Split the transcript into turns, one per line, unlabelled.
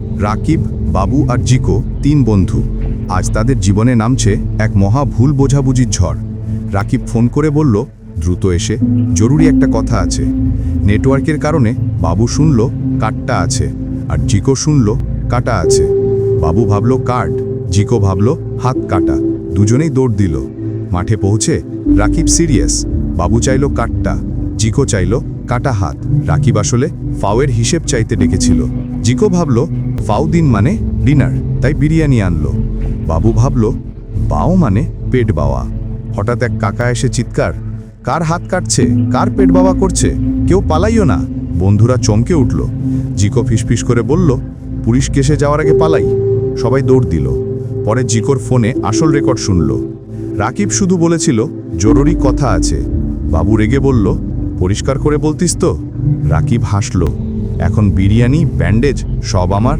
রাকিব, বাবু আর জিকো, তিন বন্ধু। আজ তাদের জীবনে নামছে এক মহা ভুল বোঝাবুঝির ঝড়। রাকিব ফোন করে বলল, দ্রুত এসে, জরুরি একটা কথা আছে। নেটওয়ার্কের কারণে বাবু শুনল কাটটা আছে, আর জিকো শুনল, কাটা আছে। বাবু ভাবল, কার্ড। জিকো ভাবল, হাত কাটা। দুজনেই দৌড় দিল। মাঠে পৌঁছে রাকিব সিরিয়াস। বাবু চাইল কাটটা জিকো চাইল কাটা হাত। রাকিব আসলে ফাওয়ের হিসেব চাইতে ডেকেছিল। জিকো ভাবল ফাও দিন মানে ডিনার, তাই বিরিয়ানি আনলো। বাবু ভাবল, বাও মানে পেট বাওয়া। হঠাৎ এক কাকা এসে চিৎকার, কার হাত কাটছে? কার পেট বাওয়া করছে? কেউ পালাইও না। বন্ধুরা চমকে উঠল। জিকো ফিসফিস করে বলল, পুলিশ কেসে যাওয়ার আগে পালাই। সবাই দৌড় দিল। পরে জিকোর ফোনে আসল রেকর্ড শুনল। রাকিব শুধু বলেছিল, জরুরি কথা আছে। বাবু রেগে বলল, পরিষ্কার করে বলতিস তো? রাকিব হাসল, এখন বিরিয়ানি, ব্যান্ডেজ সব আমার।